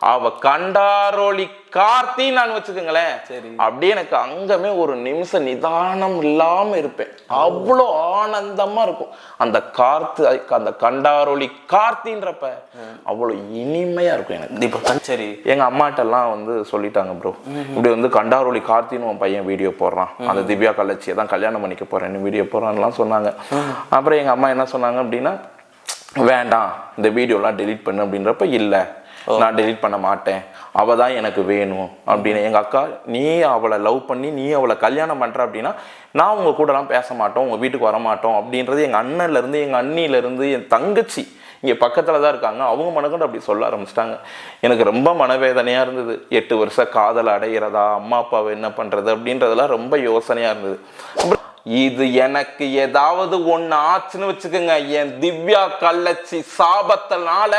அவ கண்டாரோலி கார்த்தி நான் வச்சுக்கோங்களேன். சரி. அப்படியே எனக்கு அங்கமே ஒரு நிமிஷம் நிதானம் இல்லாம இருப்பேன். அவ்வளோ ஆனந்தமா இருக்கும். அந்த கார்த்து அந்த கண்டாரோலி கார்த்தின்றப்ப அவ்வளோ இனிமையா இருக்கும் எனக்கு. இப்போ சரி. எங்க அம்மாட்டெல்லாம் வந்து சொல்லிட்டாங்க ப்ரோ இப்படி வந்து கண்டாரோலி கார்த்தின்னு உன் பையன் வீடியோ போடுறான். அந்த திவ்யா கள்ளச்சியை தான் கல்யாணம் பண்ணிக்க போறேன்னு வீடியோ போறான்லாம் சொன்னாங்க. அப்புறம் எங்க அம்மா என்ன சொன்னாங்க அப்படின்னா வேண்டாம் இந்த வீடியோலாம் டெலீட் பண்ணு அப்படின்றப்ப இல்லை நான் டெலிட் பண்ண மாட்டேன். அவ தான் எனக்கு வேணும் அப்படின்னு. எங்கள் அக்கா நீ அவளை லவ் பண்ணி நீ அவளை கல்யாணம் பண்ணுற அப்படின்னா நான் உங்கள் கூடலாம் பேச மாட்டோம் உங்கள் வீட்டுக்கு வர மாட்டோம் அப்படின்றது எங்கள் அண்ணன்லேருந்து எங்கள் அண்ணிலேருந்து என் தங்கச்சி இங்கே பக்கத்தில் தான் இருக்காங்க. அவங்க மனக்கண்டு அப்படி சொல்ல ஆரம்பிச்சிட்டாங்க. எனக்கு ரொம்ப மனவேதனையாக இருந்தது. எட்டு வருஷம் காதல் அடைகிறதா அம்மா அப்பாவை என்ன பண்ணுறது அப்படின்றதெல்லாம் ரொம்ப யோசனையாக இருந்தது. அப்புறம் இது எனக்கு ஏதாவது ஒன்று ஆச்சுன்னு வச்சுக்கோங்க. என் திவ்யா கள்ளச்சி சாபத்தினால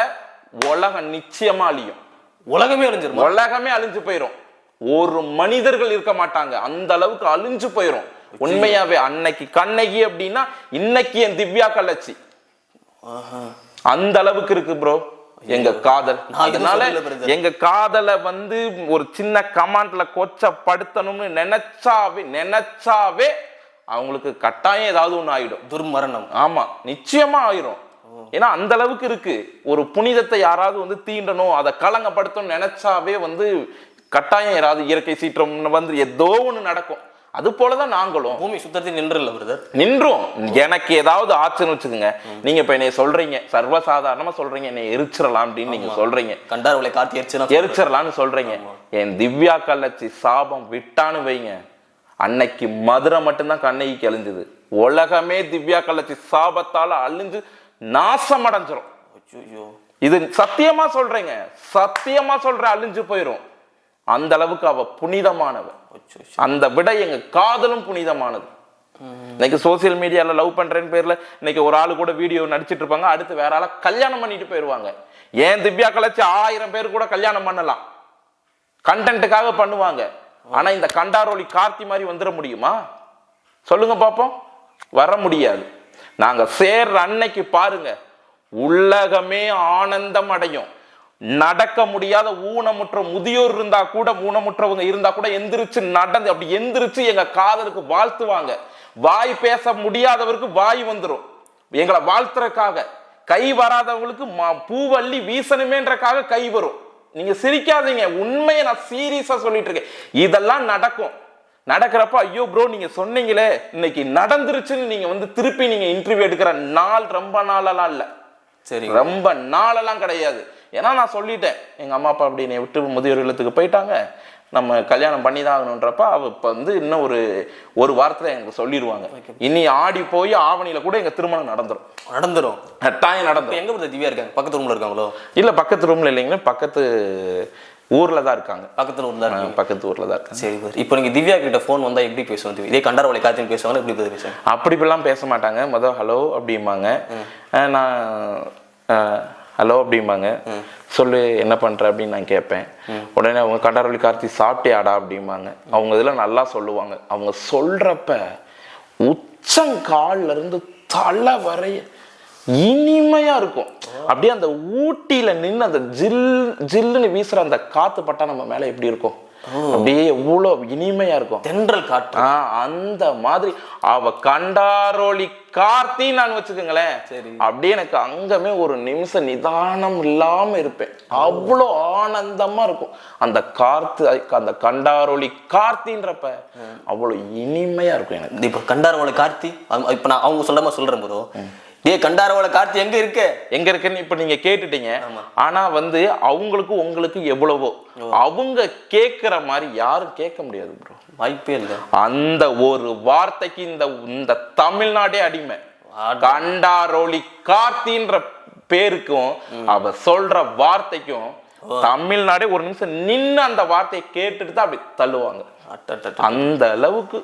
உலகம் நிச்சயமா அழியும். உலகமே அழிஞ்சிருமா. உலகமே அழிஞ்சு போயிரும். ஒரு மனிதர்கள் இருக்க மாட்டாங்க. அந்த அளவுக்கு அழிஞ்சு போயிரும். உண்மையாவே அன்னைக்கு கண்ணகி அப்படின்னா இன்னைக்கு என் திவ்யா கள்ளச்சி. அந்த அளவுக்கு இருக்கு ப்ரோ எங்க காதல். அதனால. எங்க காதலை வந்து ஒரு சின்ன கமாண்ட்ல கொச்சப்படுத்தணும்னு நினைச்சாவே நினைச்சாவே அவங்களுக்கு கட்டாயம் ஏதாவது ஒண்ணு ஆயிடும். துர்மரணம். ஆமா. நிச்சயமா ஆயிரும். ஏன்னா அந்த அளவுக்கு இருக்கு. ஒரு புனிதத்தை யாராவது வந்து தீண்டணும் அதை கலங்கப்படுத்தணும்னு நினைச்சாவே வந்து கட்டாயம் யாராவது இயற்கை சீற்றம் வந்து ஏதோ ஒண்ணு நடக்கும். அது போலதான் நாங்களும். பூமி சுத்தத்தில் நின்றுல பிரதர்? நின்றோம். எனக்கு ஏதாவது ஆச்சுன்னு வச்சுக்கோங்க. நீங்க இப்ப என்னைய சொல்றீங்க. சர்வசாதாரணமா சொல்றீங்க. என்னை எரிச்சிடலாம் அப்படின்னு நீங்க சொல்றீங்க. கண்டார் உங்களை காத்தி எரிச்சுனா எரிச்சிடலாம்னு சொல்றீங்க. என் திவ்யா கள்ளச்சி சாபம் விட்டான்னு வைங்க. அன்னைக்கு மதுரை மட்டும்தான் கண்ணகி அழிஞ்சுது உலகமே திவ்யா கள்ளச்சி சாபத்தால அழிஞ்சு நாசம் அடைஞ்சிரும் இது சத்தியமா சொல்றேங்க. சத்தியமா சொல்றேன் அழிஞ்சு போயிரும். அந்த அளவுக்கு அவ புனிதமானவ. அந்த விட எங்க காதலும் புனிதமானது. இன்னைக்கு சோசியல் மீடியால லவ் பண்றேன்னு பேர்ல இன்னைக்கு ஒரு ஆளு கூட வீடியோ நடிச்சிட்டு இருப்பாங்க. அடுத்து வேற ஆள கல்யாணம் பண்ணிட்டு போயிருவாங்க. ஏன் திவ்யா கலைச்சு ஆயிரம் பேர் கூட கல்யாணம் பண்ணலாம்? கண்டென்ட்டுக்காக பண்ணுவாங்க. ஆனா இந்த கண்டாரோலி கார்த்தி மாதிரி வந்துட முடியுமா? சொல்லுங்க பாப்போம். வர முடியாது. நாங்கள் சேர்ற அன்னைக்கு பாருங்க உலகமே ஆனந்தம் அடையும். நடக்க முடியாத ஊனமுற்ற முதியோர் இருந்தா கூட ஊனமுற்றவங்க இருந்தா கூட எந்திரிச்சு நடந்து அப்படி எந்திரிச்சு எங்க காதலுக்கு வாழ்த்துவாங்க. வாய் பேச முடியாதவருக்கு வாய் வந்துடும் எங்களை வாழ்த்துறக்காக கை வராதவங்களுக்கு ம- பூவள்ளி வீசணுமேன்றக்காக கை வரும். நீங்க சிரிக்காதீங்க உண்மையை நான் சீரியஸா சொல்லிட்டு இருக்கேன். இதெல்லாம் நடக்கும். நடக்கிறப்ப ஐயோ ப்ரோ நீங்க சொன்னீங்களே இன்னைக்கு நடந்துருச்சுன்னு நீங்க வந்து திருப்பி நீங்க இன்டர்வியூ எடுக்கிற நாள் ரொம்ப நாளெல்லாம் இல்ல. சரி ரொம்ப நாளெல்லாம் கிடையாது. ஏன்னா நான் சொல்லிட்டேன். எங்க அம்மா அப்பா அப்படி என்னை விட்டு முதியோர் இல்லத்துக்கு போயிட்டாங்க. நம்ம கல்யாணம் பண்ணி தான் ஆகணுன்றப்ப அவ இப்ப வந்து இன்னும் ஒரு ஒரு வாரத்துல எனக்கு சொல்லிடுவாங்க. இனி ஆடி போய் ஆவணியில கூட எங்க திருமணம் நடந்துரும். நடந்துரும். கட்டாயம் இப்போ நடந்துரும் எங்க திவ்யா இருக்காங்க? பக்கத்து ரூம்ல இருக்காங்களோ? இல்ல பக்கத்து ரூம்ல இல்லைங்க பக்கத்து ஊர்ல தான் இருக்காங்க. பக்கத்துல ரூம் தான் பக்கத்து ஊர்ல தான் இருக்காங்க. சரி இப்போ நீங்க திவ்யா கிட்ட ஃபோன் வந்தா எப்படி பேசுவோம் இதே கண்டார் உங்களை காத்தின்னு பேசுவாங்க எப்படி பேசுவாங்க? அப்படி இப்படிலாம் பேச மாட்டாங்க. மொதல் ஹலோ அப்படிம்பாங்க. நான் ஹலோ அப்படிம்பாங்க. சொல்லு என்ன பண்ற? அப்படின்னு நான் கேட்பேன். உடனே அவங்க கண்டாரொலி கார்த்தி சாப்பிட்டியாடா? அப்படிம்பாங்க. அவங்க இதில் நல்லா சொல்லுவாங்க. அவங்க சொல்றப்ப உச்சங்கால்ல இருந்து தலை வரைய இனிமையா இருக்கும். அப்படியே அந்த ஊட்டியில நின்று அந்த ஜில் ஜில்லுன்னு வீசுற அந்த காத்து பட்டா நம்ம மேல எப்படி இருக்கும்? அப்படியே எவ்வளோ இனிமையா இருக்கும். தென்றல் காற்று. அந்த மாதிரி. அவ கண்டாரோலி கார்த்தி நான் வச்சுக்கோங்களேன். சரி. அப்படியே எனக்கு அங்கமே ஒரு நிமிஷம் நிதானம் இல்லாம இருப்பேன். அவ்வளோ ஆனந்தமா இருக்கும். அந்த கார்த்து அந்த கண்டாரோலி கார்த்தின்றப்ப அவ்வளோ இனிமையா இருக்கும் எனக்கு. இப்போ கண்டாரவளை கார்த்தி இப்ப நான் அவங்க சொல்ற மாதிரி சொல்றேன் ப்ரோ டேய் கண்டாரவளை கார்த்தி எங்க இருக்க? எங்க இருக்குன்னு இப்ப நீங்க கேட்டுட்டீங்க. ஆனா வந்து அவங்களுக்கு உங்களுக்கு எவ்வளவோ அவங்க கேக்குற மாதிரி யாரும் கேட்க முடியாது ப்ரோ வாய்ப்பே இல்லை. அந்த ஒரு வார்த்தைக்கு இந்த இந்த தமிழ்நாடே அடிமை. கண்டாரோலி கார்த்தின்ற பேருக்கும் அவ சொல்ற வார்த்தைக்கும் தமிழ்நாடே ஒரு நிமிஷம் நின்னு அந்த வார்த்தையை கேட்டுட்டு தான் அப்படி தள்ளுவாங்க. அந்த அளவுக்கு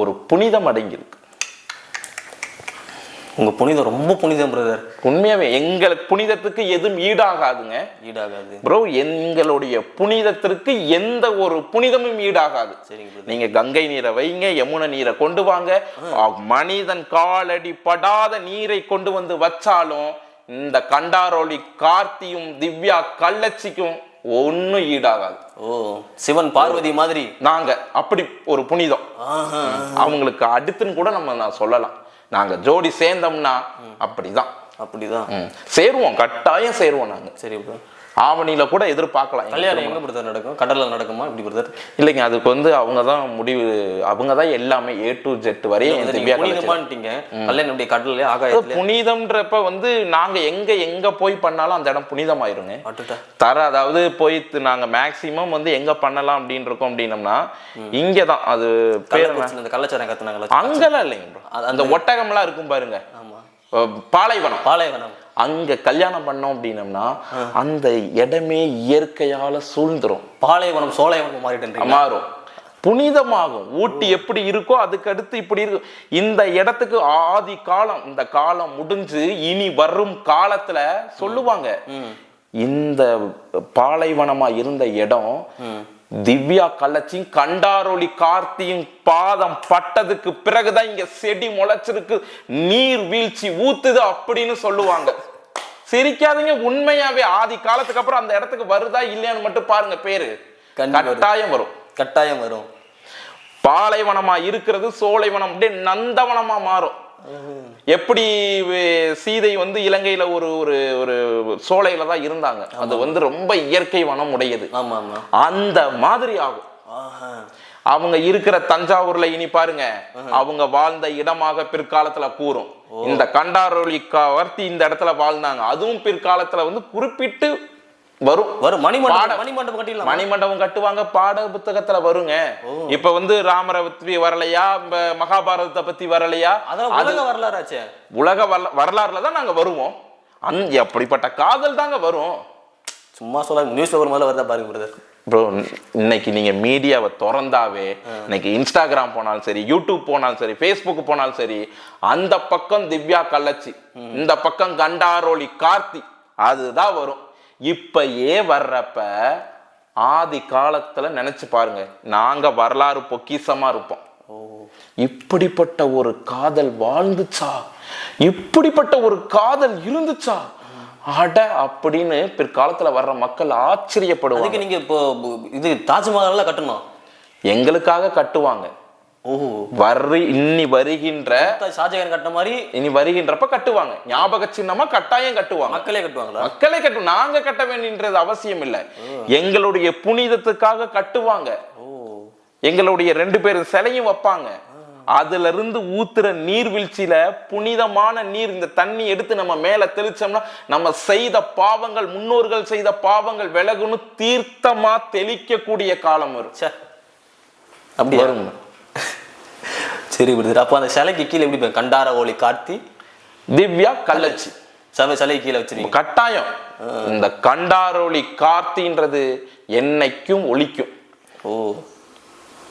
ஒரு புனிதம் அடங்கியிருக்கு. உங்க புனிதம் ரொம்ப புனிதம் பிரதர் உண்மையாவே எங்களுக்கு புனிதத்துக்கு எதுவும் ஈடாகாதுங்க. ஈடாகாது. ப்ரோ எங்களுடைய புனிதத்திற்கு எந்த ஒரு புனிதமும் ஈடாகாது. சரிங்க brother. நீங்க கங்கை நீரை வைங்க யமுனை நீரை கொண்டு வாங்க. மனிதன் காலடி படாத நீரை கொண்டு வந்து வச்சாலும் இந்த கண்டாரோலி கார்த்தியும் திவ்யா கள்ளச்சிக்கும் ஒன்றும் ஈடாகாது. ஓ சிவன் பார்வதி மாதிரி. நாங்க அப்படி ஒரு புனிதம். அவங்களுக்கு அடுத்துன்னு கூட நம்ம நான் சொல்லலாம். நாங்க ஜோடி சேர்ந்தோம்னா அப்படிதான் அப்படிதான். சேருவோம் கட்டாயம் சேருவோம் நாங்க சரி. ஆவணியில கூட எதிர்பார்க்கலாம். கல்யாணம் எங்க பிரதர் நடக்கும்? கடல்ல நடக்குமா? இப்படி பிரதர்? இல்லைங்க அதுக்கு வந்து அவங்க தான் முடிவு அவங்க தான் எல்லாமே ஏ டு ஜெட் வரையும். புனிதமான்ட்டீங்க கல்யாணம் கடல்ல ஆகாயத்துல புனிதம்ன்றப்ப வந்து நாங்க எங்க எங்க போய் பண்ணாலும் அந்த இடம் புனிதமாயிருங்க. அட்டுட்டா? தர அதாவது போய் து- நாங்க மேக்சிமம் வந்து எங்க பண்ணலாம் அப்படின்னு இருக்கோம் அப்படின்னம்னா இங்க தான் அது பேர் கள்ளச்சாரம் கத்துனாங்களா அங்கெல்லாம் இல்லைங்க. அந்த ஒட்டகம்லாம் இருக்கும் பாருங்க. பாலைவனம். பாலைவனம். அங்க கல்யாணம் பண்ணோம் அப்படின்னம்னா அந்த இடமே இயற்கையால சூழ்ந்துரும். பாலைவனம் சோலைவனம் மாறிட்டு மாறும். புனிதமாகும். ஊட்டி எப்படி இருக்கோ அதுக்கு அடுத்து இப்படி இருக்கும் இந்த இடத்துக்கு ஆதி காலம் இந்த காலம் முடிஞ்சு இனி வரும் காலத்துல சொல்லுவாங்க. இந்த பாலைவனமா இருந்த இடம் திவ்யா கள்ளச்சியும் கண்டாரொளி கார்த்தியும் பாதம் பட்டதுக்கு பிறகுதான் இங்க செடி முளைச்சிருக்கு நீர் வீழ்ச்சி ஊத்துது அப்படின்னு சொல்லுவாங்க. சிரிக்காதீங்க உண்மையாவே ஆதி காலத்துக்கு அப்புறம் அந்த இடத்துக்கு வருதா இல்லையான்னு மட்டும் பாருங்க பேரு. கட்டாயம் வரும். கட்டாயம் வரும். பாலைவனமா இருக்கிறது சோலைவனம் அப்படியே நந்தவனமா மாறும். எப்படி சீதை வந்து இலங்கையில ஒரு ஒரு ஒரு சோலையில தான் இருந்தாங்க. அது வந்து ரொம்ப இயற்கை வனம் உடையது. அந்த மாதிரி ஆகும். அவங்க இருக்கிற தஞ்சாவூர்ல இனி பாருங்க அவங்க வாழ்ந்த இடமாக பிற்காலத்துல கூறும். இந்த கண்டாரொளி கவர்த்தி இந்த இடத்துல வாழ்ந்தாங்க. அதுவும் பிற்காலத்துல வந்து குறிப்பிட்டு வரும். வரும். மணிமண்டபம் மணிமண்டபம் கட்டிடலாம்? மணிமண்டபம் கட்டுவாங்க பாட புத்தகத்துல வருங்க. இப்ப வந்து ராமரை பத்தி வரலையா மகாபாரதத்தை பத்தி வரலையா? அதெல்லாம் உலக வரலாறாச்சே. உலக வரல- வரலாறுல தான் நாங்க வருவோம். அந் அப்படிப்பட்ட காதல் தாங்க வரும். சும்மா சொல்ல நியூஸ் பேப்பர் முதல்ல வருதா பாருங்க பிரதர் ப்ரோ இன்னைக்கு நீங்க மீடியாவை திறந்தாவே இன்னைக்கு இன்ஸ்டாகிராம் போனாலும் சரி யூடியூப் போனாலும் சரி ஃபேஸ்புக் போனாலும் சரி அந்த பக்கம் திவ்யா கள்ளச்சி இந்த பக்கம் கண்டாரோலி கார்த்தி அதுதான் வரும். இப்பயே வர்றப்ப ஆதி காலத்துல நினைச்சு பாருங்க. நாங்க வரலாறு பொக்கிஷமா இருப்போம். இப்படிப்பட்ட ஒரு காதல் வாழ்ந்துச்சா? இப்படிப்பட்ட ஒரு காதல் இருந்துச்சா? அட அப்படின்னு பிற்காலத்துல வர்ற மக்கள் ஆச்சரியப்படுவாங்க. அதுக்கு நீங்க இப்போ இது தாஜ்மஹால் கட்டணும். எங்களுக்காக கட்டுவாங்க. ஓஹோ. வர்றி இன்னி வருகின்ற ஷாஜகான் கட்டின மாதிரி இனி வருகின்றப்ப கட்டுவாங்க. ஞாபக சின்னமா கட்டாயம் கட்டுவாங்க. மக்களே கட்டுவாங்களா? மக்களே கட்டு நாங்க கட்ட வேண்டியது அவசியம் இல்ல. எங்களுடைய புனிதத்துக்காக கட்டுவாங்க. எங்களுடைய ரெண்டு பேரும் சிலையும் வைப்பாங்க. அதுல இருந்து ஊத்துற நீர்வீழ்ச்சியில புனிதமான நீர் இந்த தண்ணி எடுத்து நம்ம மேல தெளிச்சோம்னா நம்ம செய்த பாவங்கள் முன்னோர்கள் செய்த பாவங்கள் விலகுன்னு தீர்த்தமா தெளிக்கக்கூடிய காலம் வரும். ச்சே. அப்படியா? வரும். சரி பிரதர் அப்போ அந்த சிலைக்கு கீழே எப்படி கண்டார ஓலி கார்த்தி திவ்யா கள்ளச்சி. சபை சிலைக்கு கீழே வச்சிருக்கீங்க. கட்டாயம். இந்த கண்டாரொளி கார்த்தின்றது என்னைக்கும் ஒலிக்கும் ஓ.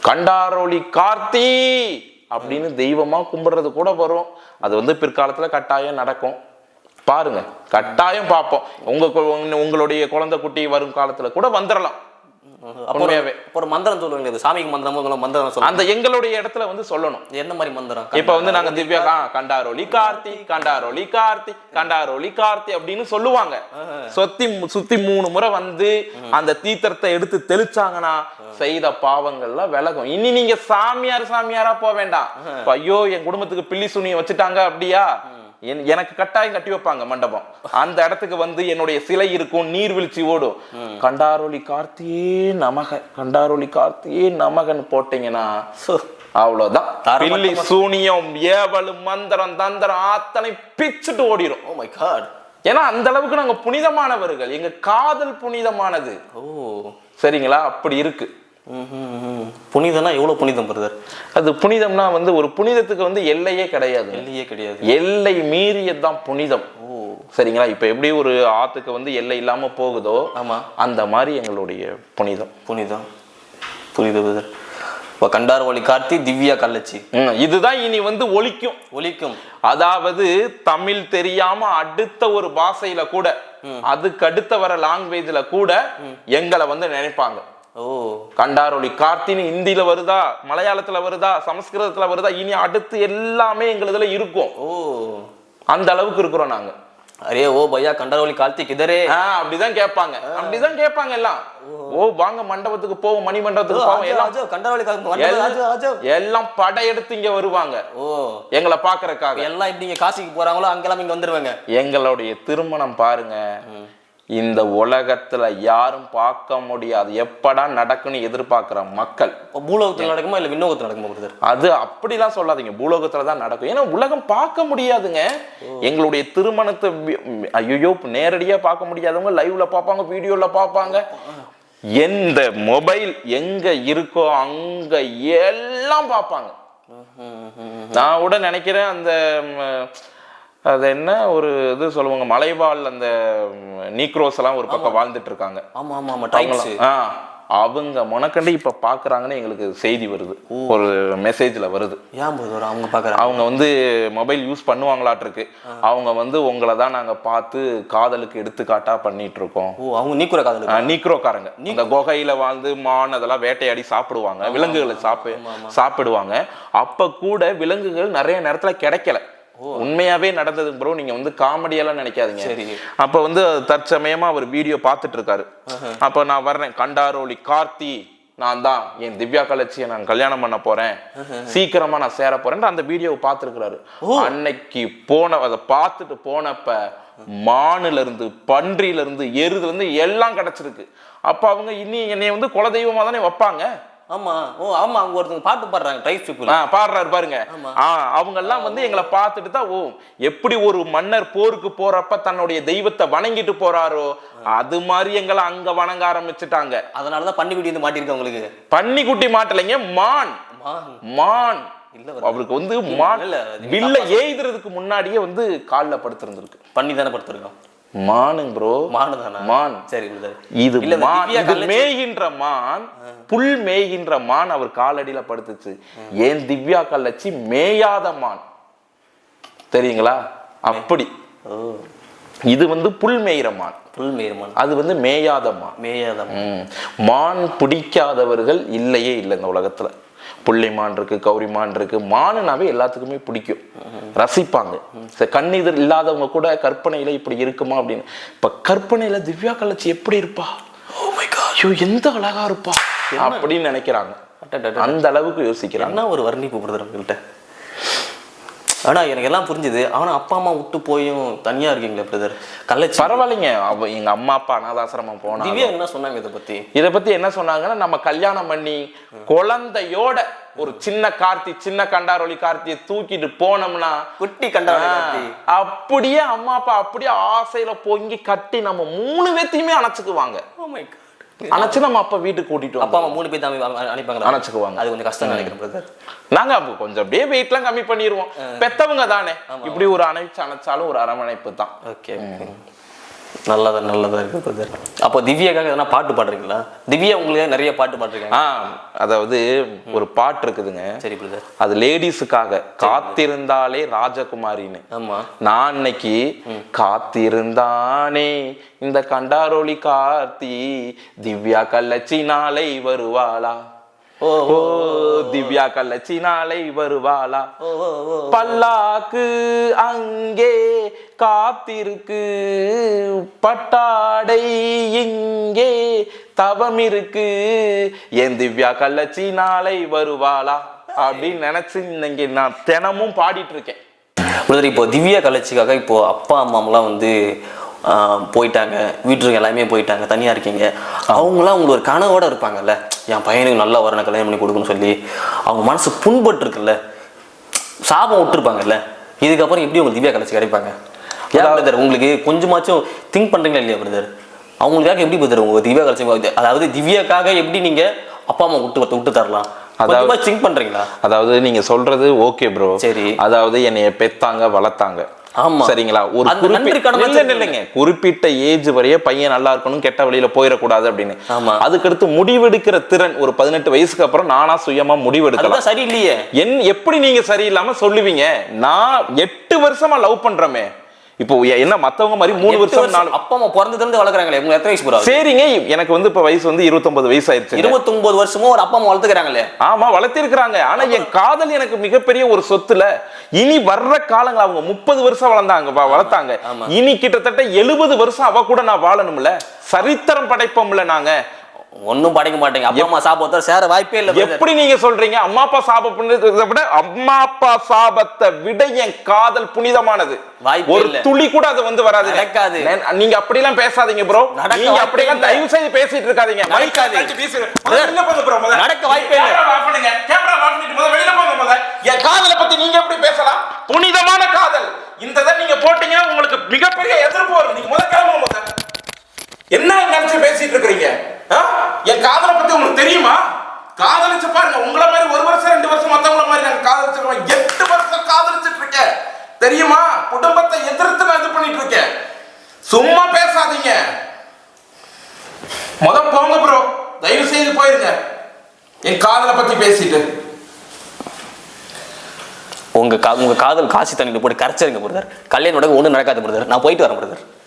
கண்டாரொளி கார்த்தி அப்படின்னு தெய்வமா கும்பிடுறது கூட வரும். அது வந்து பிற்காலத்துல கட்டாயம் நடக்கும். பாருங்க கட்டாயம் பார்ப்போம். உங்க உங்களுடைய குழந்தை குட்டி வரும் காலத்துல கூட வந்துடலாம் உண்மையாவே. ஒரு- மந்திரம் சொல்லுவீங்க இது சாமிக்கு மந்திரமோ மந்திரம் சொல்லுங்க அந்த எங்களுடைய இடத்துல வந்து சொல்லணும். என்ன மாதிரி மந்திரம்? இப்ப வந்து நாங்க திவ்யா கண்டாரோலி கார்த்தி கண்டாரோலி கார்த்தி கண்டாரோலி கார்த்தி அப்படின்னு சொல்லுவாங்க. சுத்தி சுத்தி மூணு முறை வந்து அந்த தீர்த்தத்தை எடுத்து தெளிச்சாங்கன்னா செய்த பாவங்கள்லாம் விலகும். இனி நீங்க சாமியார் சாமியாரா போக வேண்டாம். ஐயோ என் குடும்பத்துக்கு பில்லி சுனியை வச்சுட்டாங்க அப்படியா? எனக்கு கட்டாயம் கட்டி வைப்பாங்க மண்டபம். அந்த இடத்துக்கு வந்து என்னுடைய சிலை இருக்கும் நீர்வீழ்ச்சி ஓடும். கண்டாரோலி கார்த்தியே நமக கண்டாரோலி கார்த்தியே நமகன்னு போட்டீங்கன்னா அவ்வளவுதான். பில்லி சூனியம் ஏவலு மந்திரம் தந்திரம் அத்தனை பிச்சுட்டு ஓடிரும். ஓ மை காட் ஏன்னா அந்த அளவுக்கு நாங்க புனிதமானவர்கள். எங்க காதல் புனிதமானது. ஓ. சரிங்களா? அப்படி இருக்கு. புனிதம்னா எவ்வளவு புனிதம் பிரதர் அது புனிதம்னா வந்து ஒரு புனிதத்துக்கு வந்து எல்லையே கிடையாது. இல்லையே கிடையாது. எல்லை மீறியதுதான் புனிதம். ஓ. சரிங்களா? இப்ப எப்படி ஒரு ஆத்துக்கு வந்து எல்லை இல்லாம போகுதோ ஆமா. அந்த மாதிரி எங்களுடைய புனிதம். புனிதம். புரியுது பிரதர் இப்போ கண்டார ஒளி கார்த்தி திவ்யா கள்ளச்சி. ம், இதுதான் இனி வந்து ஒலிக்கும். ஒலிக்கும். அதாவது தமிழ் தெரியாம அடுத்த ஒரு பாஷையில கூட அதுக்கு அடுத்த வர லாங்குவேஜ்ல கூட எங்களை வந்து நினைப்பாங்க. ஓ. கண்டாரொளி. கார்த்தின்னு ஹிந்தில வருதா? மலையாளத்துல வருதா? சமஸ்கிருதத்துல வருதா? இனி அடுத்து எல்லாமே எங்களுதுல இருக்கும். ஓ. அந்த அளவுக்கு இருக்கிறோம் நாங்க. அரே ஓ பையா கண்டாரோலி கார்த்திக் இதரே அப்படிதான் கேட்பாங்க. அப்படிதான் கேட்பாங்க எல்லாம். ஓ. வாங்க மண்டபத்துக்கு போவோம் மணி மண்டபத்துக்கு போவோம் எல்லாம் ஆஜோ எல்லாம் படையெடுத்து இங்க வருவாங்க. ஓ. எங்களை பாக்குறதுக்காக எல்லாம் இப்படி இங்க காசிக்கு போறாங்களோ அங்கெல்லாம் இங்க வந்துருவாங்க. எங்களுடைய திருமணம் பாருங்க. இந்த உலகத்துல யாரும் பார்க்க முடியாது. எப்படா நடக்குன்னு எதிர்பார்க்கிற மக்கள்? பூலோகத்தில் நடக்குமா இல்ல விண்ணோகத்தில் நடக்குமா அது அப்படிலாம் சொல்லாதீங்க. பூலோகத்துல தான் நடக்கும். ஏன்னா உலகம் பார்க்க முடியாதுங்க. எங்களுடைய திருமணத்தை ஐயோ நேரடியா பார்க்க முடியாதவங்க லைவ்ல பார்ப்பாங்க வீடியோல பார்ப்பாங்க. எந்த மொபைல் எங்க இருக்கோ அங்க எல்லாம் பார்ப்பாங்க. நான் கூட நினைக்கிறேன் அந்த அது என்ன ஒரு இது சொல்லுவாங்க மலைவாழ் அந்த நீக்ரோஸ் எல்லாம் ஒரு பக்கம் வாழ்ந்துட்டு இருக்காங்க ஆமா ஆமா ஆமா டைம்ஸ். ஆ அவங்க முனக்கண்டு இப்ப பாக்குறாங்கன்னு எங்களுக்கு செய்தி வருது. ஒரு மெசேஜ்ல வருது. ஏன் அவங்க பாக்குறாங்க? அவங்க வந்து மொபைல் யூஸ் பண்ணுவாங்களாட்டு இருக்கு அவங்க வந்து உங்களை தான் நாங்க பார்த்து காதலுக்கு எடுத்துக்காட்டா பண்ணிட்டு இருக்கோம் ஓ அவங்க நீக்குற காதல் நீக்ரோக்காரங்க. இந்த குகையில வாழ்ந்து மான் அதெல்லாம் வேட்டையாடி சாப்பிடுவாங்க. விலங்குகளை சாப்பி சாப்பிடுவாங்க. அப்ப கூட விலங்குகள் நிறைய நேரத்துல கிடைக்கல. உண்மையாவே நடந்தது ப்ரோ நீங்க வந்து காமெடியெல்லாம் நினைக்காதீங்க. சரி. அப்ப வந்து தற்சமயமா அவர் வீடியோ பார்த்துட்டு இருக்காரு. அப்ப நான் வர்றேன். கண்டாரோலி கார்த்தி நான் தான். என் திவ்யா கலட்சியை நான் கல்யாணம் பண்ண போறேன். சீக்கிரமா நான் சேர போறேன் அந்த வீடியோவை பார்த்துருக்கிறாரு. அன்னைக்கு போன அதை பார்த்துட்டு போனப்ப மானுல இருந்து பன்றியில இருந்து எருதுல இருந்து எல்லாம் கிடைச்சிருக்கு. அப்ப அவங்க இனி என்னைய வந்து குலதெய்வமா தானே வைப்பாங்க? ஆமா. ஓ ஆமா அவங்க ஒருத்தங்க பாட்டு பாடுறாங்க ட்ரைப் பீப்புள். ஆ, பாடுறாரு பாருங்க. ஆ, அவங்க எல்லாம் வந்து எங்களை பார்த்துட்டு தான் ஓ எப்படி ஒரு மன்னர் போருக்கு போறப்ப தன்னுடைய தெய்வத்தை வணங்கிட்டு போறாரோ அது மாதிரி எங்களை அங்க வணங்க ஆரம்பிச்சுட்டாங்க. அதனாலதான் பண்ணி குடி வந்து மாட்டிருக்கு உங்களுக்கு? பன்னிக்குட்டி மாட்டலைங்க மான். மான். மான். இல்ல அவருக்கு வந்து மான். வில்ல எய்துறதுக்கு முன்னாடியே வந்து கால்ல படுத்திருந்திருக்கு. பண்ணி தானே படுத்திருக்கோம். மானுங்க ப்ரோ மானு. தானா மான் சரி. இது மான். இது மேய்கின்ற மான். புல் மேய்கின்ற மான் அவர் காலடியில படுத்துச்சு. ஏன் திவ்யா கள்ளச்சி மேயாத மான்? தெரியுங்களா? அப்படி. இது வந்து புல் மேயிற மான். புல் மேயமான் அது வந்து மேயாத மான். மேயாத. மான் பிடிக்காதவர்கள் இல்லையே இல்லை இந்த உலகத்துல. புள்ளி மான் இருக்கு கௌரி மான் இருக்கு மானுனாவே எல்லாத்துக்குமே பிடிக்கும். ரசிப்பாங்க. கண்ணெதிர் இல்லாதவங்க கூட கற்பனையில இப்படி இருக்குமா அப்படின்னு. இப்ப கற்பனையில திவ்யா கள்ளச்சி எப்படி இருப்பா? ஐயோ எந்த அழகா இருப்பா? அப்படின்னு நினைக்கிறாங்க. அந்த அளவுக்கு யோசிக்கிறாங்க. என்ன ஒரு வர்ணிப்பு பிரதர் உங்கள்கிட்ட ஆனா எனக்கு எல்லாம் புரிஞ்சுது. ஆனா அப்பா அம்மா விட்டு போயும் தனியா இருக்கீங்களே பிரதர் கள்ளச்சி. பரவாயில்லைங்க. அவ எங்க அம்மா அப்பா அனாதாசிரமம் போனா திவ்யா என்ன சொன்னாங்க இதை பத்தி? இத பத்தி என்ன சொன்னாங்கன்னா நம்ம கல்யாணம் பண்ணி குழந்தையோட ஒரு சின்ன கார்த்தி சின்ன கண்டாரோலி கார்த்தியை தூக்கிட்டு போனோம்னா குட்டி கண்டா ஆ, அப்படியே அம்மா அப்பா அப்படியே ஆசையில பொங்கி கட்டி நம்ம மூணு பேத்தையுமே அணைச்சுக்குவாங்க. ஓ மை காட் அணைச்சு நம்ம அப்பா வீட்டுக்கு கூட்டிட்டு அப்பா அம்மா மூணு பேர் தான் அனுப்பாங்களா அணைச்சுக்குவாங்க. அது கொஞ்சம் கஷ்டம் நினைக்கிறேன் பிரதர் நாங்க அப்ப கொஞ்சம் அப்படியே வெயிட்லாம் கம்மி பண்ணிடுவோம் பெத்தவங்க தானே. இப்படி ஒரு அணைச்சு அணைச்சாலும் ஒரு அரவணைப்பு தான். ஓகே நல்லதா நல்லதா இருக்கு பிரதர் அப்போ திவ்யாக்காக எதனா பாட்டு பாடுறீங்களா? திவ்யா உங்களுக்கு நிறைய பாட்டு பாடுறீங்க. ஆ அதாவது ஒரு பாட்டு இருக்குதுங்க. சரி பிரதர் அது லேடிஸுக்காக காத்திருந்தாலே ராஜகுமாரின்னு. ஆமா. நான் அன்னைக்கு காத்திருந்தானே இந்த கண்டாரோலி கார்த்தி திவ்யா கள்ளச்சி நாளை வருவாளா? ஓ திவ்யா கள்ளச்சி நாளை வருவாளா? பல்லாக்கு அங்கே காத்திருக்கு பட்டாடை இங்கே தவம் இருக்கு என் திவ்யா கள்ளச்சி நாளை வருவாளா? அப்படின்னு நினைச்சு இன்னைக்கு நான் தினமும் பாடிட்டு இருக்கேன். பிரதர் இப்போ திவ்யா கலைச்சிக்காக இப்போ அப்பா அம்மாமெல்லாம் வந்து போயிட்டாங்க. வீட்டுக்கு எல்லாமே போயிட்டாங்க தனியா இருக்கீங்க. அவங்களாம் உங்களுக்கு ஒரு கனவோட இருப்பாங்கல்ல? என் பையனுக்கு நல்லா வரணும் கல்யாணம் பண்ணி கொடுக்கணும்னு சொல்லி அவங்க மனசு புண்பட்டு இருக்குல்ல சாபம் விட்டுருப்பாங்கல்ல? இதுக்கப்புறம் எப்படி உங்களுக்கு திவ்யா கலைச்சி கிடைப்பாங்க? ஏன் பிரதர் உங்களுக்கு கொஞ்சமாச்சும் திங்க் பண்றீங்களா இல்லையா பிரதர்? அவங்களுக்காக எப்படி பிரதர் உங்க திவ்யா கலைச்சி அதாவது திவ்யாக்காக எப்படி நீங்க அப்பா அம்மா விட்டு விட்டு தரலாம்? கொஞ்சமா திங்க் பண்றீங்களா? அதாவது நீங்க சொல்றது ஓகே ப்ரோ சரி. அதாவது என்னைய பெத்தாங்க வளர்த்தாங்க. ஆமா. சரிங்களா? ஒரு இல்லைங்க. குறிப்பிட்ட ஏஜ் வரைய பையன் நல்லா இருக்கணும் கெட்ட வழியில போயிடக்கூடாது அப்படின்னு. ஆமா. அதுக்கடுத்து முடிவெடுக்கிற திறன் ஒரு பதினெட்டு வயசுக்கு அப்புறம் நானா சுயமா முடிவெடுக்கலாம். அதுதான் சரியில்லையே. என் எப்படி நீங்க சரியில்லாம சொல்லுவீங்க? நான் எட்டு வருஷமா லவ் பண்றமே. இப்போ என்ன மத்தவங்க மாதிரி மூணு வருஷம் நாலு அப்பா அம்மா பிறந்ததுல இருந்து வளர்க்குறாங்களே உங்களுக்கு எத்தனை வயசு ப்ரோ சரிங்க எனக்கு வந்து இப்ப வயசு வந்து இருபத்தொன்பது வயசு ஆயிடுச்சு இருபத்தொன்பது வருஷமும் ஒரு அப்பா அம்மா வளர்த்துக்கிறாங்களே? ஆமா வளர்த்திருக்கிறாங்க. ஆனா என் காதல் எனக்கு மிகப்பெரிய ஒரு சொத்துல இனி வர்ற காலங்கள் அவங்க முப்பது வருஷம் வளர்ந்தாங்க வளர்த்தாங்க. இனி கிட்டத்தட்ட எழுபது வருஷம் அவ கூட நான் வாழணும்ல. சரித்திரம் படைப்போம்ல நாங்க. ஒண்ணும் படைக்க மாட்டேங்க. அப்பா அம்மா சாப்பிட்டு சேர வாய்ப்பே இல்லை. எப்படி நீங்க சொல்றீங்க? அம்மா அப்பா சாபம் புனிதத்தை விட அம்மா அப்பா சாபத்தை விட என் காதல் புனிதமானது. வாய்ப்பே ஒரு. துளி கூட அது வந்து வராது. நடக்காது. நீங்க அப்படிலாம் பேசாதீங்க ப்ரோ நீங்க அப்படிலாம் இல்ல. தயவு செய்து பேசிட்டு இருக்காதீங்க. முதல்ல. நடக்க வாய்ப்பே இல்ல. கேமரா முதல்ல வெளியில போங்க முதல்ல. என் காதலை பத்தி நீங்க எப்படி பேசலாம்? புனிதமான காதல். இந்த இதை நீங்க போட்டீங்கன்னா உங்களுக்கு மிகப்பெரிய எதிர்ப்பு வரும். நீங்க முதல்ல கிளம்புங்க முதல்ல. என்ன நினைச்சு பேசிட்டு இருக்கீங்க ஆ? என் காதலை பத்தி உங்களுக்கு தெரியுமா காதலிச்சு பாருங்க. உங்களை மாதிரி ஒரு வருஷம் ரெண்டு வருஷம் மத்தவங்கள மாதிரி நாங்க காதலிச்சிருக்கோம். எட்டு வருஷம் காதலிச்சிட்டு இருக்கேன். தெரியுமா? குடும்பத்தை எதிர்த்து நான் இது பண்ணிட்டு இருக்கேன். சும்மா பேசாதீங்க. முத போங்க ப்ரோ தயவு செய்து போயிருங்க. என் காதலை பத்தி பேசிட்டு. உங்க கா- உங்க காதல் காசி தண்ணியில் போட்டு கரைச்சிருங்க பிரதர் கல்யாணம் நடக்க ஒன்றும் நடக்காது பிரதர் நான் போயிட்டு வரேன் பிரதர்